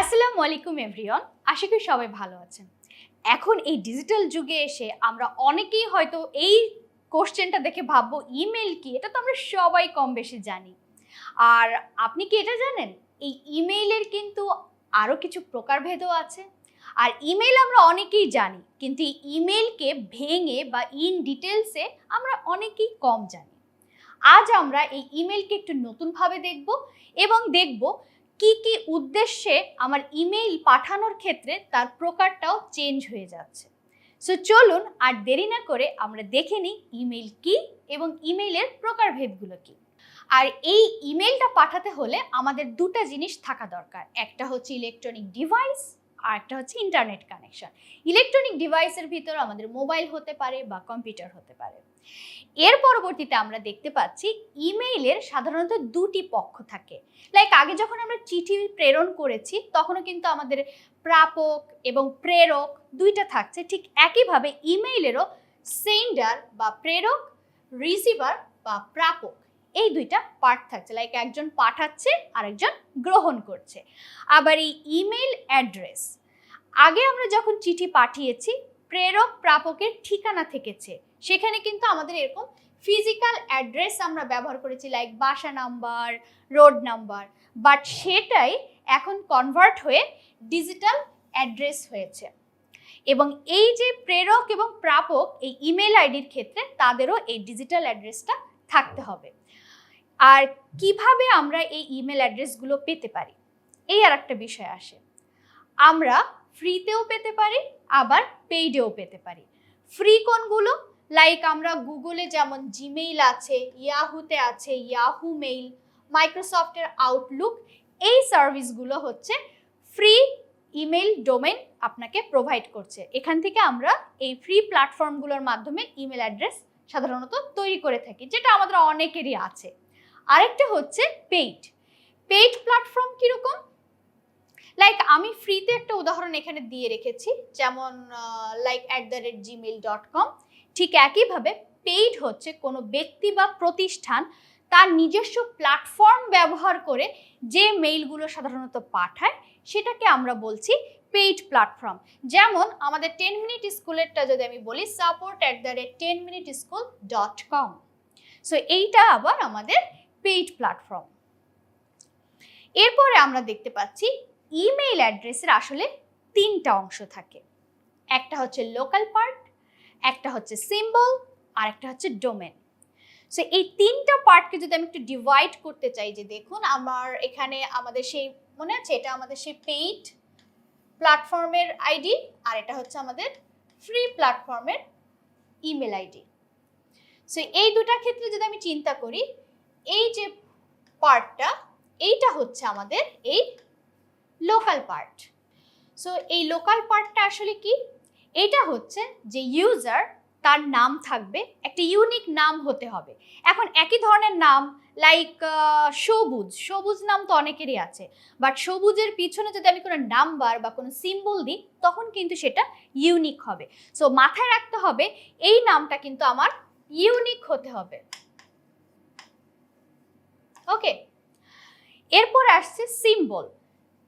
আসসালামু আলাইকুম এভরিওয়ান আশা করি সবাই ভালো আছেন। এখন এই ডিজিটাল যুগে এসে আমরা অনেকেই হয়তো এই কোশ্চেনটা দেখে ভাববো ইমেল কি? এটা তো আমরা সবাই কম বেশি জানি। আর আপনি কি এটা জানেন? এই ইমেইলের কিন্তু আরও কিছু প্রকারভেদও আছে। আর ইমেল আমরা অনেকেই জানি, কিন্তু ইমেলকে ভেঙে বা ইন ডিটেলসে আমরা অনেকেই কম জানি। আজ আমরা এই ইমেলকে একটু নতুনভাবে দেখব এবং দেখব কি কি উদ্দেশ্যে আমার ইমেইল পাঠানোর ক্ষেত্রে তার প্রকারটাও চেঞ্জ হয়ে যাচ্ছে। সো চলুন আর দেরি না করে আমরা দেখে নিই ইমেইল কি এবং ইমেইলের প্রকারভেদগুলো কি। আর এই ইমেইলটা পাঠাতে হলে আমাদের দুটো জিনিস থাকা দরকার। একটা হচ্ছে ইলেকট্রনিক ডিভাইস, আর একটা হচ্ছে ইন্টারনেট কানেকশন। ইলেকট্রনিক ডিভাইসের ভিতর আমাদের মোবাইল হতে পারে বা কম্পিউটার হতে পারে। এর পরবর্তীতে আমরা দেখতে পাচ্ছি ইমেইলের সাধারণত দুটি পক্ষ থাকে। লাইক আগে যখন আমরা চিঠি প্রেরণ করেছি, তখনও কিন্তু আমাদের প্রাপক এবং প্রেরক দুইটা থাকছে। ঠিক একইভাবে ইমেইলেরও সেন্ডার বা প্রেরক, রিসিভার বা প্রাপক এই দুইটা পার্ট থাকছে। লাইক একজন পাঠাচ্ছে আর একজন গ্রহণ করছে। আবার এই ইমেইল অ্যাড্রেস, আগে আমরা যখন চিঠি পাঠিয়েছি, প্রেরক, প্রাপকের ঠিকানা থেকেছে। সেখানে কিন্তু আমাদের এরকম ফিজিক্যাল অ্যাড্রেস আমরা ব্যবহার করেছি লাইক বাসা নাম্বার রোড নাম্বার বাট সেটাই এখন কনভার্ট হয়ে ডিজিটাল অ্যাড্রেস হয়েছে। এবং এই যে প্রেরক এবং প্রাপক এই ইমেল আইডির ক্ষেত্রে তাদেরও এই ডিজিটাল অ্যাড্রেসটা থাকতে হবে। আর কীভাবে আমরা এই ইমেল অ্যাড্রেসগুলো পেতে পারি? এই আর একটা বিষয় আসে। আমরা ফ্রিতেও পেতে পারি, আবার পেইডেও পেতে পারি। ফ্রি কোনগুলো? লাইক আমরা গুগলে যেমন জিমেইল আছে ইয়াহুতে আছে ইয়াহু মেইল মাইক্রোসফটের আউটলুক এই সার্ভিসগুলো হচ্ছে ফ্রি ইমেল ডোমেন আপনাকে প্রোভাইড করছে। এখান থেকে আমরা এই ফ্রি প্ল্যাটফর্মগুলোর মাধ্যমে ইমেল অ্যাড্রেস সাধারণত তৈরি করে থাকি, যেটা আমাদের অনেকেরই আছে। আরেকটা হচ্ছে পেইড পেইড প্ল্যাটফর্ম কীরকম? লাইক আমি ফ্রিতে একটা উদাহরণ এখানে দিয়ে রেখেছি, যেমন like at the rate gmail dot com ঠিক একইভাবে পেইড হচ্ছে কোনো ব্যক্তি বা প্রতিষ্ঠান তার নিজস্ব প্ল্যাটফর্ম ব্যবহার করে যে মেইলগুলো সাধারণত পাঠায়, সেটাকে আমরা বলছি পেইড প্ল্যাটফর্ম যেমন আমাদের টেন মিনিট স্কুলেরটা যদি আমি বলি support at the rate ten minute school dot com so এইটা আবার আমাদের পেইড প্ল্যাটফর্ম এরপরে আমরা দেখতে পাচ্ছি ইমেইল অ্যাড্রেসের আসলে তিনটা অংশ থাকে। একটা হচ্ছে লোকাল পার্ট একটা হচ্ছে সিম্বল আর একটা হচ্ছে ডোমেন সো এই তিনটা পার্টকে যদি আমি একটু ডিভাইড করতে চাই, যে দেখুন আমার এখানে আমাদের সেই, মনে আছে? এটা আমাদের সেই পেইড প্ল্যাটফর্মের আইডি আর এটা হচ্ছে আমাদের ফ্রি প্ল্যাটফর্মের ইমেল আইডি সো এই দুটা ক্ষেত্রে যদি আমি চিন্তা করি, এই যে পার্টটা এইটা হচ্ছে আমাদের এই লোকাল পার্ট সো এই লোকাল পার্টটা আসলে কি? এটা হচ্ছে যে ইউজার তার নাম থাকবে, একটা ইউনিক নাম হতে হবে। এখন একই ধরনের নাম লাইক সবুজ সবুজ নাম তো অনেকেরই আছে। বাট সবুজের পিছনে যদি আমি কোনো নাম্বার বা কোনো সিম্বল দিই, তখন কিন্তু সেটা ইউনিক হবে। সো মাথায় রাখতে হবে, এই নামটা কিন্তু আমার ইউনিক হতে হবে। ওকে এরপর আসছে সিম্বল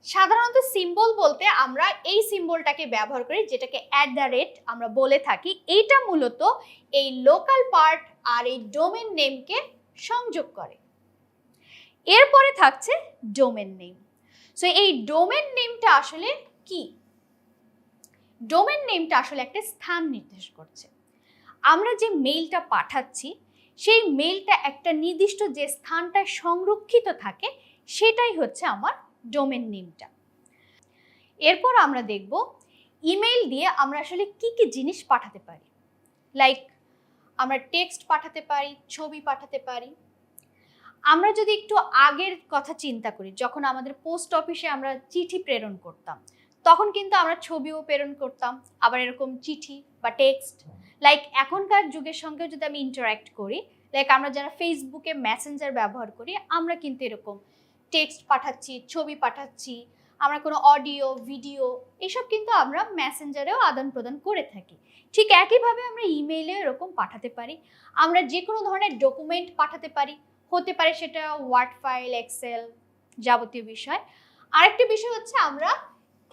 সাধারণত সিম্বল বলতে আমরা এই সিম্বলটাকে ব্যবহার করি, যেটাকে অ্যাট দ্য রেট আমরা বলে থাকি। এইটা মূলত এই লোকাল পার্ট আর এই ডোমেন নেমকে সংযোগ করে। এরপরে থাকছে ডোমেন নেম সো এই ডোমেন নেমটা আসলে কি? ডোমেন নেমটা আসলে একটা স্থান নির্দেশ করছে। আমরা যে মেইলটা পাঠাচ্ছি, সেই মেইলটা একটা নির্দিষ্ট যে স্থানটায় সংরক্ষিত থাকে, সেটাই হচ্ছে আমার ডোমেন নেমটা এরপর আমরা দেখব ইমেল দিয়ে আমরা আসলে কি কি জিনিস পাঠাতে পারি। লাইক আমরা টেক্সট পাঠাতে পারি, ছবি পাঠাতে পারি। আমরা যদি একটু আগের কথা চিন্তা করি, যখন আমাদের পোস্ট অফিসে আমরা চিঠি প্রেরণ করতাম, তখন কিন্তু আমরা ছবিও প্রেরণ করতাম, আবার এরকম চিঠি বা টেক্সট লাইক এখনকার যুগের সঙ্গে যদি আমি ইন্টারাক্ট করি লাইক আমরা যারা ফেসবুকে মেসেঞ্জার ব্যবহার করি, আমরা কিন্তু এরকম টেক্সট পাঠাচ্ছি, ছবি পাঠাচ্ছি, আমরা কোনো অডিও ভিডিও এসব কিন্তু আমরা ম্যাসেঞ্জারেও আদান প্রদান করে থাকি। ঠিক একইভাবে আমরা ইমেইলে এরকম পাঠাতে পারি। আমরা যে কোনো ধরনের ডকুমেন্ট পাঠাতে পারি। হতে পারে সেটা ওয়ার্ড ফাইল এক্সেল যাবতীয় বিষয়। আরেকটি বিষয় হচ্ছে আমরা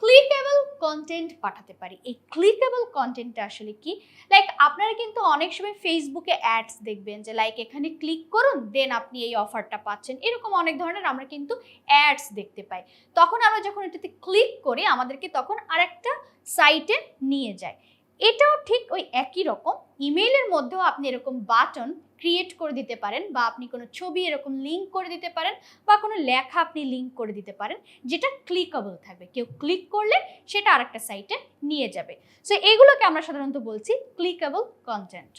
ক্লিকেবল কন্টেন্ট পাঠাতে পারি। এই ক্লিকেবল কন্টেন্টটা আসলে কি? লাইক আপনারা কিন্তু অনেক সময় ফেসবুকে অ্যাডস দেখবেন যে লাইক এখানে ক্লিক করুন দেন আপনি এই অফারটা পাচ্ছেন। এরকম অনেক ধরনের আমরা কিন্তু অ্যাডস দেখতে পাই। তখন আমরা যখন এটাতে ক্লিক করি, আমাদেরকে তখন আরেকটা সাইটে নিয়ে যায়। এটাও ঠিক ওই একই রকম। ইমেইলের মধ্যেও আপনি এরকম বাটন ক্রিয়েট করে দিতে পারেন বা আপনি কোনো ছবি এরকম লিঙ্ক করে দিতে পারেন বা কোনো লেখা আপনি লিঙ্ক করে দিতে পারেন, যেটা ক্লিকেবল থাকবে। কেউ ক্লিক করলে সেটা আরেকটা সাইটে নিয়ে যাবে। সো এগুলোকে আমরা সাধারণত বলছি ক্লিকেবল কন্টেন্ট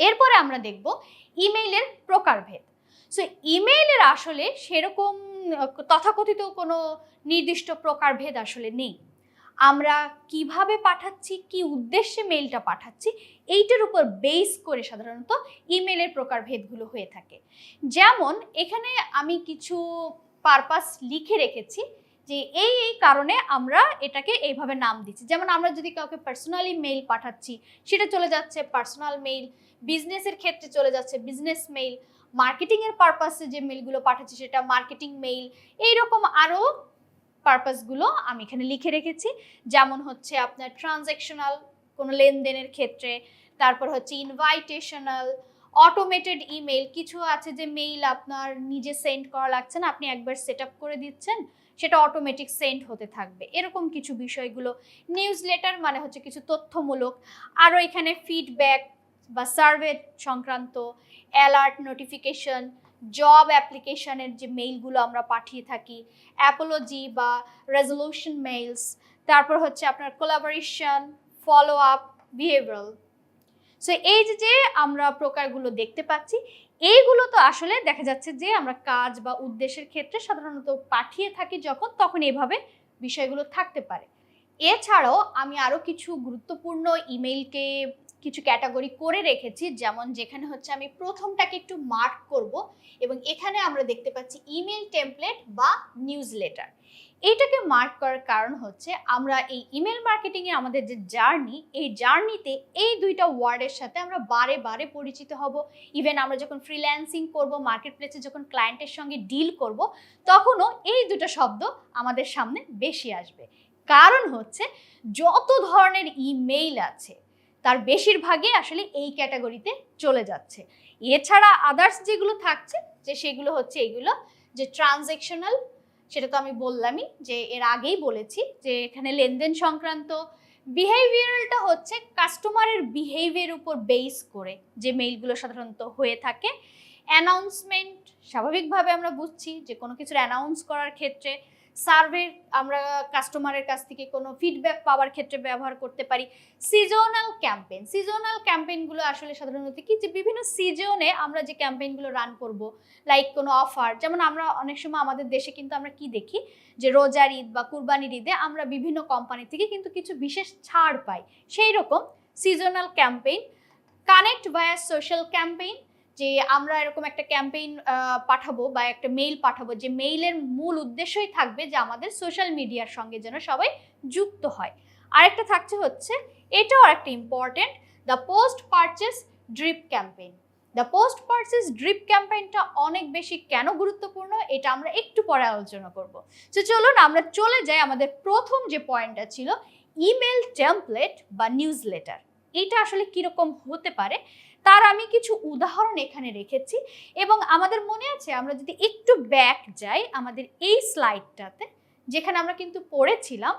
এরপরে আমরা দেখব ইমেইলের প্রকারভেদ। সো ইমেইলের আসলে সেরকম তথাকথিত কোনো নির্দিষ্ট প্রকারভেদ আসলে নেই। আমরা কীভাবে পাঠাচ্ছি, কি উদ্দেশ্যে মেলটা পাঠাচ্ছি, এইটার উপর বেস করে সাধারণত ইমেলের প্রকারভেদগুলো হয়ে থাকে। যেমন, এখানে আমি কিছু পারপাস লিখে রেখেছি যে এই এই কারণে আমরা এটাকে এইভাবে নাম দিচ্ছি। যেমন, আমরা যদি কাউকে পার্সোনালি মেইল পাঠাচ্ছি, সেটা চলে যাচ্ছে পার্সোনাল মেইল বিজনেসের ক্ষেত্রে চলে যাচ্ছে বিজনেস মেইল মার্কেটিংয়ের পারপাসে যে মেইলগুলো পাঠাচ্ছি, সেটা মার্কেটিং মেইল এইরকম আরও পারপাসগুলো আমি এখানে লিখে রেখেছি। যেমন হচ্ছে আপনার ট্রানজ্যাকশনাল কোনো লেনদেনের ক্ষেত্রে, তারপর হচ্ছে ইনভাইটেশনাল অটোমেটেড ইমেল কিছু আছে যে মেইল আপনার নিজে সেন্ড করা লাগছে না, আপনি একবার সেট করে দিচ্ছেন, সেটা অটোমেটিক সেন্ড হতে থাকবে। এরকম কিছু বিষয়গুলো। নিউজ লেটার মানে হচ্ছে কিছু তথ্যমূলক। আরও এখানে ফিডব্যাক বা সার্ভে সংক্রান্ত অ্যালার্ট নোটিফিকেশন জব অ্যাপ্লিকেশনের যে মেইলগুলো আমরা পাঠিয়ে থাকি অ্যাপোলজি বা রেজলিউশন মেইলস তারপর হচ্ছে আপনার collaboration follow up behavioural so এই যে যে আমরা প্রকারগুলো দেখতে পাচ্ছি, এইগুলো তো আসলে দেখা যাচ্ছে যে আমরা কাজ বা উদ্দেশ্যের ক্ষেত্রে সাধারণত পাঠিয়ে থাকি যখন, তখন এভাবে বিষয়গুলো থাকতে পারে। এছাড়াও আমি আরও কিছু গুরুত্বপূর্ণ ইমেইলকে কিছু ক্যাটাগরি করে রেখেছি, যেমন যেখানে হচ্ছে আমি প্রথমটাকে একটু মার্ক করব এবং এখানে আমরা দেখতে পাচ্ছি ইমেল টেমপ্লেট বা নিউজ লেটার এইটাকে মার্ক করার কারণ হচ্ছে আমরা এই ইমেল মার্কেটিংয়ে আমাদের যে জার্নি এই জার্নিতে এই দুইটা ওয়ার্ডের সাথে আমরা বারে বারে পরিচিত হব। ইভেন আমরা যখন ফ্রিল্যান্সিং করব মার্কেট প্লেসে যখন ক্লায়েন্টের সঙ্গে ডিল করব, তখনও এই দুটো শব্দ আমাদের সামনে বেশি আসবে। কারণ হচ্ছে যত ধরনের ইমেইল আছে তার বেশিরভাগই আসলে এই ক্যাটাগরিতে চলে যাচ্ছে। এছাড়া আদার্স যেগুলো থাকছে, যে সেগুলো হচ্ছে এগুলো, যে ট্রানজেকশনাল সেটা তো আমি বললামই, যে এর আগেই বলেছি, যে এখানে লেনদেন সংক্রান্ত বিহেভিয়ারালটা হচ্ছে কাস্টমারের বিহেভিয়ার উপর বেস করে যে মেইলগুলো সাধারণত হয়ে থাকে। অ্যানাউন্সমেন্ট স্বাভাবিকভাবে আমরা বুঝছি যে কোনো কিছুর অ্যানাউন্স করার ক্ষেত্রে সার্ভে আমরা কাস্টমারের কাছ থেকে কোনো ফিডব্যাক পাওয়ার ক্ষেত্রে ব্যবহার করতে পারি। সিজনাল ক্যাম্পেইন সিজনাল ক্যাম্পেইনগুলো আসলে সাধারণত কি যে বিভিন্ন সিজনে আমরা যে ক্যাম্পেইনগুলো রান করব লাইক কোনো অফার যেমন আমরা অনেক সময় আমাদের দেশে কিন্তু আমরা কি দেখি? যে রোজার ঈদ বা কুরবানির ঈদে আমরা বিভিন্ন কোম্পানি থেকে কিন্তু কিছু বিশেষ ছাড় পাই। সেই রকম seasonal campaign connect via social campaign যে আমরা এরকম একটা ক্যাম্পেইন পাঠাবো বা একটা মেইল পাঠাবো, যে মেইলের মূল উদ্দেশ্যই থাকবে যে আমাদের সোশ্যাল মিডিয়ার সঙ্গে যেন সবাই যুক্ত হয়। আরেকটা থাকছে হচ্ছে, এটাও একটা important the post purchase drip campaign the post purchase drip ক্যাম্পেইনটা অনেক বেশি কেন গুরুত্বপূর্ণ, এটা আমরা একটু পরে আলোচনা করব। তো চলুন আমরা চলে যাই আমাদের প্রথম যে পয়েন্টটা ছিল ইমেল টেমপ্লেট বা নিউজ লেটার এটা আসলে কীরকম হতে পারে তার আমি কিছু উদাহরণ এখানে রেখেছি এবং আমাদের মনে আছে আমরা যদি একটু ব্যাক যাই আমাদের এই স্লাইডটাতে যেখানে আমরা কিন্তু পড়েছিলাম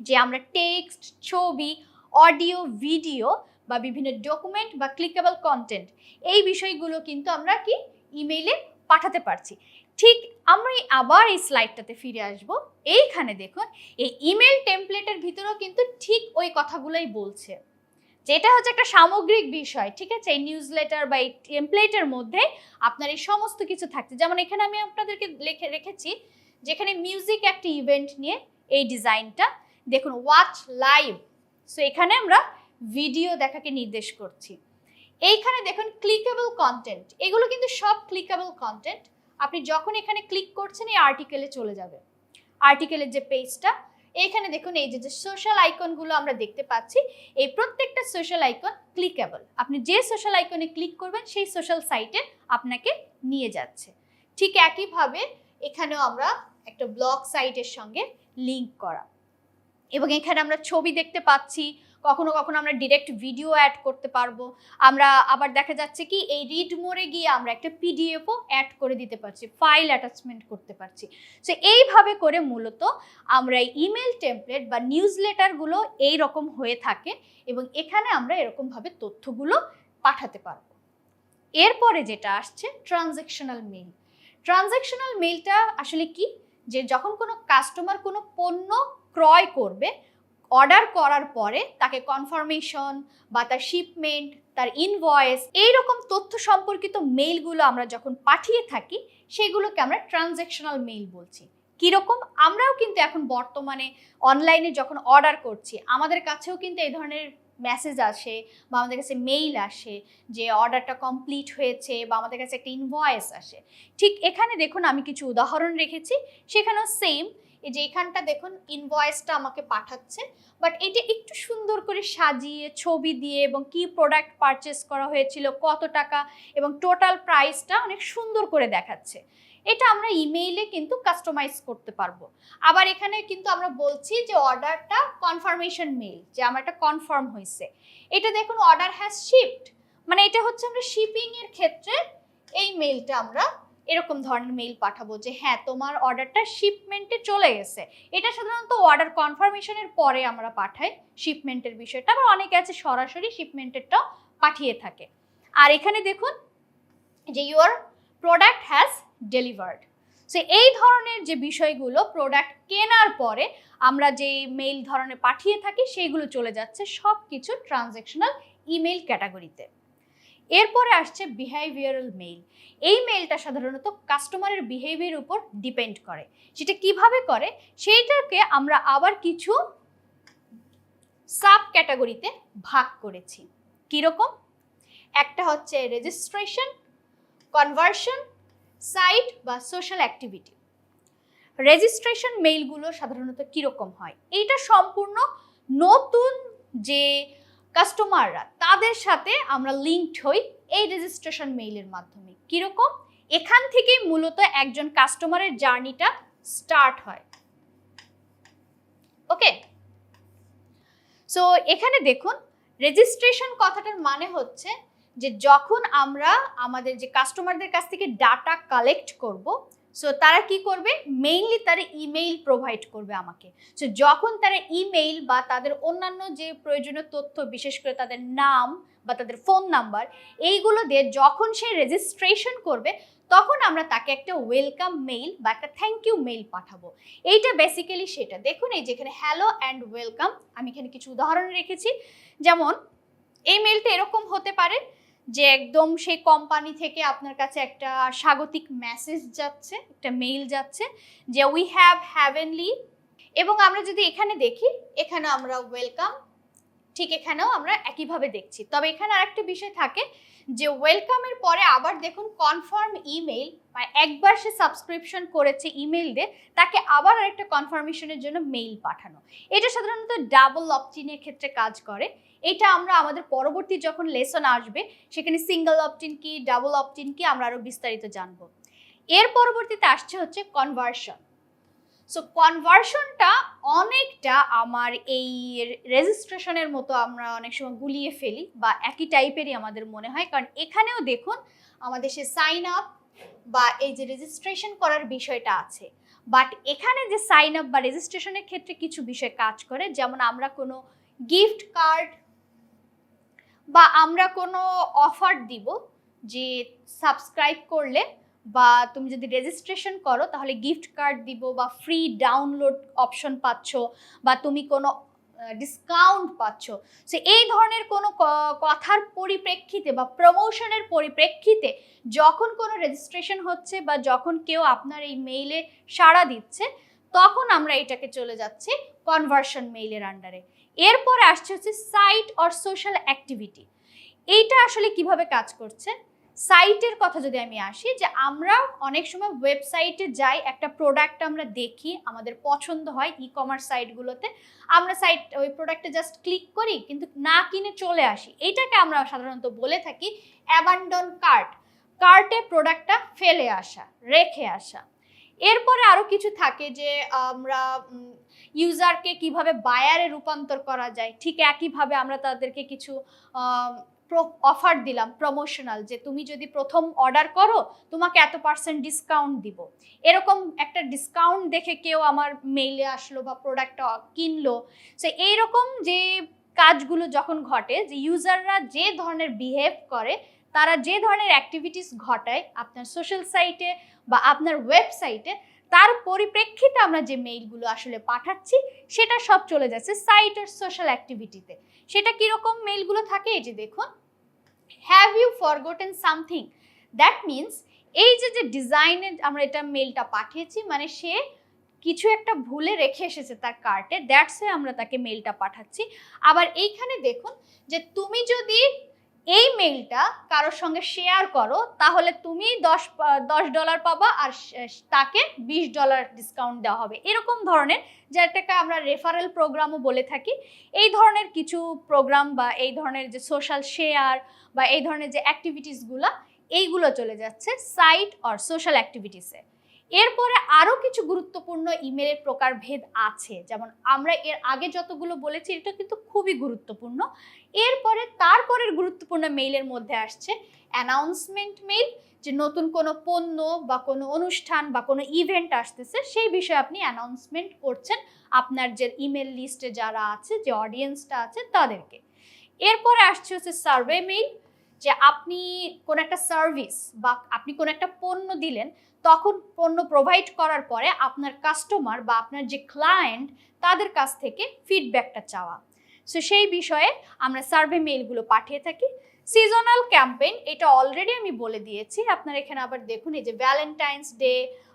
যে আমরা টেক্সট ছবি অডিও ভিডিও বা বিভিন্ন ডকুমেন্ট বা ক্লিকেবল কন্টেন্ট এই বিষয়গুলো কিন্তু আমরা কি ইমেইলে পাঠাতে পারছি। ঠিক আমরা আবার এই স্লাইডটাতে ফিরে আসব। এইখানে দেখুন, এই ইমেল টেমপ্লেটের ভিতরেও কিন্তু ঠিক ওই কথাগুলোই বলছে। যেটা হচ্ছে একটা সামগ্রিক বিষয়, ঠিক আছে? এই নিউজ লেটার বা এই টেমপ্লেটের মধ্যে আপনার এই সমস্ত কিছু থাকছে। যেমন এখানে আমি আপনাদেরকে লিখে, রেখেছি যেখানে মিউজিক একটা ইভেন্ট নিয়ে এই ডিজাইনটা দেখুন ওয়াচ লাইভ সো এখানে আমরা ভিডিও দেখাকে নির্দেশ করছি। এইখানে দেখুন ক্লিকেবল কন্টেন্ট এগুলো কিন্তু সব ক্লিকেবল কন্টেন্ট আপনি যখন এখানে ক্লিক করছেন, এই আর্টিকেলে চলে যাবে। আর্টিকেলের যে পেজটা এখানে দেখুন এই যে যে সোশ্যাল আইকনগুলো আমরা দেখতে পাচ্ছি, এই প্রত্যেকটা সোশ্যাল আইকন ক্লিকেবল আপনি যে সোশ্যাল আইকনে ক্লিক করবেন, সেই সোশ্যাল সাইটে আপনাকে নিয়ে যাচ্ছে। ঠিক একইভাবে এখানেও আমরা একটা ব্লগ সাইটের সঙ্গে লিঙ্ক করা। এবং এখানে আমরা ছবি দেখতে পাচ্ছি কখনো কখনো আমরা ডিরেক্ট ভিডিও অ্যাড করতে পারব। আমরা আবার দেখা যাচ্ছে কি, এই রিড মোড়ে গিয়ে আমরা একটা পিডিএফও অ্যাড করে দিতে পারছি ফাইল অ্যাটাচমেন্ট করতে পারছি। সো এইভাবে করে মূলত আমরা ইমেল টেমপ্লেট বা নিউজ লেটারগুলো এইরকম হয়ে থাকে এবং এখানে আমরা এরকমভাবে তথ্যগুলো পাঠাতে পারব। এরপরে যেটা আসছে ট্রানজ্যাকশনাল মেইল ট্রানজ্যাকশনাল মেইলটা আসলে কি? যে যখন কোনো কাস্টমার কোনো পণ্য ক্রয় করবে অর্ডার করার পরে তাকে কনফার্মেশন বা তার শিপমেন্ট তার ইনভয়েস এইরকম তথ্য সম্পর্কিত মেইলগুলো আমরা যখন পাঠিয়ে থাকি, সেগুলোকে আমরা ট্রানজ্যাকশনাল মেইল বলছি। কীরকম? আমরাও কিন্তু এখন বর্তমানে অনলাইনে যখন অর্ডার করছি, আমাদের কাছেও কিন্তু এই ধরনের মেসেজ আসে বা আমাদের কাছে মেইল আসে যে অর্ডারটা কমপ্লিট হয়েছে বা আমাদের কাছে একটা ইনভয়েস আসে। ঠিক এখানে দেখুন আমি কিছু উদাহরণ রেখেছি, সেখানেও সেম এই যে এখানটা দেখুন ইনভয়েসটা আমাকে পাঠাচ্ছে বাট এটা একটু সুন্দর করে সাজিয়ে, ছবি দিয়ে এবং কি প্রোডাক্ট পারচেস করা হয়েছিল, কত টাকা এবং টোটাল প্রাইসটা অনেক সুন্দর করে দেখাচ্ছে। এটা আমরা ইমেইলে কিন্তু কাস্টমাইজ করতে পারব। আবার এখানে কিন্তু আমরা বলছি যে অর্ডারটা কনফার্মেশন মেইল যে আমার একটা কনফার্ম হয়েছে। এটা দেখুন অর্ডার হ্যাজ শিপড মানে এটা হচ্ছে আমরা শিপিংয়ের ক্ষেত্রে এই মেইলটা আমরা এরকম ধরনের মেইল পাঠাবো যে হ্যাঁ তোমার অর্ডারটা শিপমেন্টে চলে গেছে। এটা সাধারণত অর্ডার কনফার্মেশনের পরে আমরা পাঠাই শিপমেন্টের বিষয়টা, আবার অনেকে আছে সরাসরি শিপমেন্টেরটাও পাঠিয়ে থাকে। আর এখানে দেখুন যে your product has delivered so এই ধরনের যে বিষয়গুলো প্রোডাক্ট কেনার পরে আমরা যে মেইল ধরনের পাঠিয়ে থাকি সেইগুলো চলে যাচ্ছে সব কিছু ট্রানজ্যাকশনাল ইমেইল ক্যাটাগরিতে এরপরে আসছে বিহেভিয়ারাল মেইল এই মেইলটা সাধারণত কাস্টমারের বিহেভিয়ার উপর ডিপেন্ড করে। সেটা কীভাবে করে? সেইটাকে আমরা আবার কিছু সাব ক্যাটাগরিতে ভাগ করেছি। কীরকম? একটা হচ্ছে রেজিস্ট্রেশন কনভার্সন সাইট বা সোশ্যাল অ্যাক্টিভিটি রেজিস্ট্রেশন মেইলগুলো সাধারণত কীরকম হয়? এইটা সম্পূর্ণ নতুন যে কাস্টমাররা তাদের সাথে আমরা লিঙ্কড হই এই রেজিস্ট্রেশন মেইলের মাধ্যমে। কীরকম? এখান থেকেই মূলত একজন কাস্টমারের জার্নিটা স্টার্ট হয়। ওকে সো এখানে দেখুন রেজিস্ট্রেশন কথাটার মানে হচ্ছে যে যখন আমরা আমাদের যে কাস্টমারদের কাছ থেকে ডাটা কালেক্ট করব সো তারা কি করবে? মেইনলি তারা ইমেইল প্রোভাইড করবে আমাকে। সো যখন তারা ইমেইল বা তাদের অন্যান্য যে প্রয়োজনীয় তথ্য, বিশেষ করে তাদের নাম বা তাদের ফোন নাম্বার এইগুলো দিয়ে যখন সে রেজিস্ট্রেশন করবে, তখন আমরা তাকে একটা ওয়েলকাম মেইল বা একটা থ্যাংক ইউ মেইল পাঠাবো। এইটা বেসিক্যালি সেটা। দেখুন, এই যেখানে হ্যালো অ্যান্ড ওয়েলকাম আমি এখানে কিছু উদাহরণ রেখেছি। যেমন, এই মেইলটা এরকম হতে পারে যে একদম সেই কোম্পানি থেকে আপনার কাছে একটা স্বাগতিক মেসেজ যাচ্ছে, একটা মেইল যাচ্ছে যে উই হ্যাভ হ্যাভেনলি এবং আমরা যদি এখানে দেখি, এখানে আমরা ওয়েলকাম ঠিক এখানেও আমরা একইভাবে দেখছি। তবে এখানে আরেকটা বিষয় থাকে যে ওয়েলকামের পরে আবার দেখুন কনফার্ম ইমেইল মানে একবার সে সাবস্ক্রিপশন করেছে ইমেইল দিয়ে, তাকে আবার আরেকটা কনফার্মেশনের জন্য মেইল পাঠানো। এটা সাধারণত ডাবল অপটিনের ক্ষেত্রে কাজ করে। এটা আমরা আমাদের পরবর্তী যখন লেসন আসবে, সেখানে সিঙ্গেল অপটিন কি ডাবল অপটিন কি, আমরা আরও বিস্তারিত জানব। এর পরবর্তীতে আসছে হচ্ছে কনভার্সন সো কনভার্সনটা অনেকটা আমার এই রেজিস্ট্রেশনের মতো আমরা অনেক সময় গুলিয়ে ফেলি বা একই টাইপেরই আমাদের মনে হয়। কারণ এখানেও দেখুন, আমাদের সে সাইন আপ বা এই যে রেজিস্ট্রেশন করার বিষয়টা আছে। বাট এখানে যে সাইন আপ বা রেজিস্ট্রেশনের ক্ষেত্রে কিছু বিষয় কাজ করে। যেমন আমরা কোনো গিফট কার্ড বা আমরা কোনো অফার দিব যে সাবস্ক্রাইব করলে বা তুমি যদি রেজিস্ট্রেশন করো, তাহলে গিফট কার্ড দিব বা ফ্রি ডাউনলোড অপশন পাচ্ছ বা তুমি কোনো ডিসকাউন্ট পাচ্ছ। সো এই ধরনের কোনো কথার পরিপ্রেক্ষিতে বা প্রমোশনের পরিপ্রেক্ষিতে যখন কোনো রেজিস্ট্রেশন হচ্ছে বা যখন কেউ আপনার এই মেইলে সাড়া দিচ্ছে, তখন আমরা এটাকে চলে যাচ্ছি কনভার্সন মেইলের আন্ডারে এরপরে আসছে হচ্ছে সাইট অর সোশ্যাল অ্যাক্টিভিটি। এইটা আসলে কীভাবে কাজ করছে? সাইটের কথা যদি আমি আসি, যে আমরা অনেক সময় ওয়েবসাইটে যাই, একটা প্রোডাক্ট আমরা দেখি, আমাদের পছন্দ হয় ই কমার্স সাইটগুলোতে, আমরা সাইট, ওই প্রোডাক্টে জাস্ট ক্লিক করি, কিন্তু না কিনে চলে আসি। এইটাকে আমরা সাধারণত বলে থাকি অ্যাবান্ডন কার্ট কার্টে প্রোডাক্টটা ফেলে আসা, রেখে আসা। এরপরে আরও কিছু থাকে যে আমরা ইউজারকে কীভাবে বায়ারে রূপান্তর করা যায়, ঠিক একইভাবে আমরা তাদেরকে কিছু অফার দিলাম প্রমোশনাল যে তুমি যদি প্রথম অর্ডার করো, তোমাকে এত পার্সেন্ট ডিসকাউন্ট দিব। এরকম একটা ডিসকাউন্ট দেখে কেউ আমার মেইলে আসলো বা প্রোডাক্টটা কিনলো। সো এইরকম যে কাজগুলো যখন ঘটে, যে ইউজাররা যে ধরনের বিহেভ করে, তারা যে ধরনের অ্যাক্টিভিটিস ঘটায়, আপনার সোশ্যাল সাইটে বা আপনার ওয়েবসাইটে তার পরিপ্রেক্ষিতে আমরা যে মেইলগুলো আসলে পাঠাচ্ছি, সেটা সব চলে যাচ্ছে সাইট আর সোশ্যাল অ্যাক্টিভিটিতে সেটা কীরকম মেইলগুলো থাকে? এই যে দেখুন have you forgotten something that means এই যে যে ডিজাইনের আমরা এটা মেলটা পাঠিয়েছি মানে সে কিছু একটা ভুলে রেখে এসেছে তার কার্টে দ্যাটসে আমরা তাকে মেলটা পাঠাচ্ছি। আবার এইখানে দেখুন যে তুমি যদি এই মেইলটা কারোর সঙ্গে শেয়ার করো, তাহলে তুমি দশ দশ ডলার পাবা আর তাকে বিশ ডলার ডিসকাউন্ট দেওয়া হবে। এরকম ধরনের যেটাকে আমরা রেফারেল প্রোগ্রামও বলে থাকি। এই ধরনের কিছু প্রোগ্রাম বা এই ধরনের যে সোশ্যাল শেয়ার বা এই ধরনের যে অ্যাক্টিভিটিসগুলো এইগুলো চলে যাচ্ছে সাইট অর সোশ্যাল অ্যাক্টিভিটিসে এরপরে আরও কিছু গুরুত্বপূর্ণ ইমেলের প্রকারভেদ আছে। যেমন আমরা এর আগে যতগুলো বলেছি, এটা কিন্তু খুবই গুরুত্বপূর্ণ। এরপরে তারপরের গুরুত্বপূর্ণ মেইলের মধ্যে আসছে অ্যানাউন্সমেন্ট মেইল যে নতুন কোনো পণ্য বা কোনো অনুষ্ঠান বা কোনো ইভেন্ট আসতেছে, সেই বিষয়ে আপনি অ্যানাউন্সমেন্ট করছেন আপনার যে ইমেল লিস্টে যারা আছে, যে অডিয়েন্সটা আছে, তাদেরকে। এরপরে আসছে হচ্ছে সার্ভে মেইল যে আপনি কোনো একটা সার্ভিস বা আপনি কোনো একটা পণ্য দিলেন তখন পণ্য প্রোভাইড করার পরে আপনার কাস্টমার বা আপনার যে ক্লায়েন্ট তাদের কাছ থেকে ফিডব্যাকটা চাওয়া। সো সেই বিষয়ে আমরা সার্ভে মেইলগুলো পাঠিয়ে থাকি। সিজনাল ক্যাম্পেইন এটা অলরেডি আমি বলে দিয়েছি। আপনারা এখানে আবার দেখুন, এই যে Valentine's day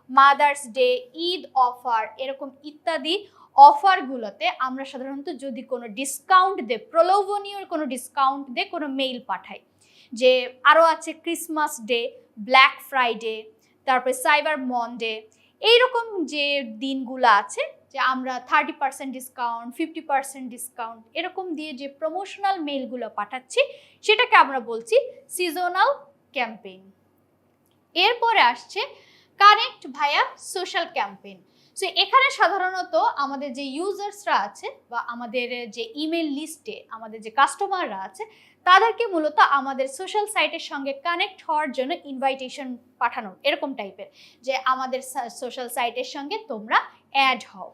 mother's day Eid offer এরকম ইত্যাদি অফারগুলোতে আমরা সাধারণত যদি কোনো ডিসকাউন্ট দে প্রলোভনীয় কোনো ডিসকাউন্ট দে কোনো মেইল পাঠাই। যে আরও আছে ক্রিসমাস ডে ব্ল্যাক ফ্রাইডে তারপরে সাইবার মন্ডে এইরকম যে দিনগুলো আছে, যে আমরা thirty percent discount fifty percent discount এরকম দিয়ে যে প্রমোশনাল মেলগুলো পাঠাচ্ছি, সেটাকে আমরা বলছি সিজনাল ক্যাম্পেইন এরপরে আসছে connect via social campaign so এখানে সাধারণত আমাদের যে ইউজার্সরা আছে বা আমাদের যে ইমেল লিস্টে আমাদের যে কাস্টমাররা আছে তাদেরকে মূলত আমাদের সোশ্যাল সাইটের সঙ্গে কানেক্ট হওয়ার জন্য ইনভাইটেশন পাঠানো, এরকম টাইপের যে আমাদের সোশ্যাল সাইটের সঙ্গে তোমরা অ্যাড হও।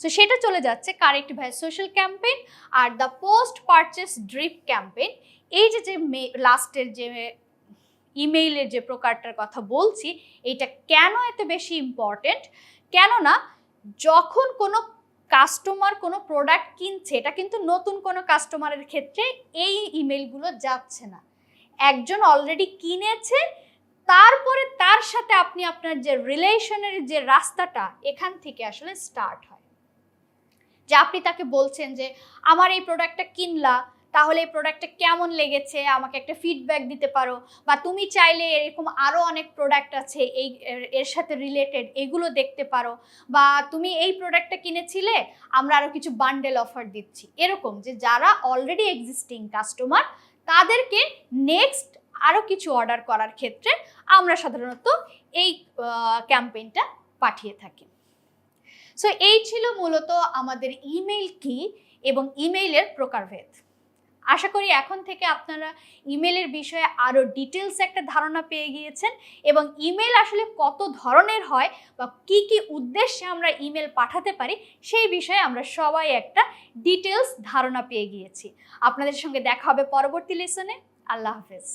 সো সেটা চলে যাচ্ছে কারেক্ট ভাই social campaign R the post purchase drip campaign এই যে যে লাস্টের যে ইমেইলের যে প্রকারটার কথা বলছি এটা কেন এত বেশি ইম্পর্টেন্ট কেননা, যখন কোনো কাস্টমার কোনো প্রোডাক্ট কিনছে, এটা কিন্তু নতুন কোনো কাস্টমারের ক্ষেত্রে এই ইমেলগুলো যাচ্ছে না। একজন অলরেডি কিনেছে, তারপরে তার সাথে আপনি আপনার যে রিলেশনের যে রাস্তাটা, এখান থেকে আসলে স্টার্ট হয়। যে আপনি তাকে বলছেন যে, আমার এই প্রোডাক্টটা কিনলা। তাহলে এই প্রোডাক্টটা কেমন লেগেছে? আমাকে একটা ফিডব্যাক দিতে পারো। বা তুমি চাইলে এরকম আরও অনেক প্রোডাক্ট আছে এই এর- সাথে রিলেটেড এগুলো দেখতে পারো। বা তুমি এই প্রোডাক্টটা কিনেছিলে, আমরা আরও কিছু বান্ডেল অফার দিচ্ছি। এরকম যে যারা অলরেডি এক্সিস্টিং কাস্টমার তাদেরকে নেক্সট আরও কিছু অর্ডার করার ক্ষেত্রে আমরা সাধারণত এই ক্যাম্পেইনটা পাঠিয়ে থাকি। সো এই ছিল মূলত আমাদের ইমেইল কি এবং ইমেইলের প্রকারভেদ। আশা করি এখন থেকে আপনারা ইমেলের বিষয়ে আরও ডিটেলস একটা ধারণা পেয়ে গিয়েছেন এবং ইমেল আসলে কত ধরনের হয় বা কি কি উদ্দেশ্যে আমরা ইমেল পাঠাতে পারি সেই বিষয়ে আমরা সবাই একটা ডিটেলস ধারণা পেয়ে গিয়েছি। আপনাদের সঙ্গে দেখা হবে পরবর্তী লেসনে আল্লাহ হাফেজ।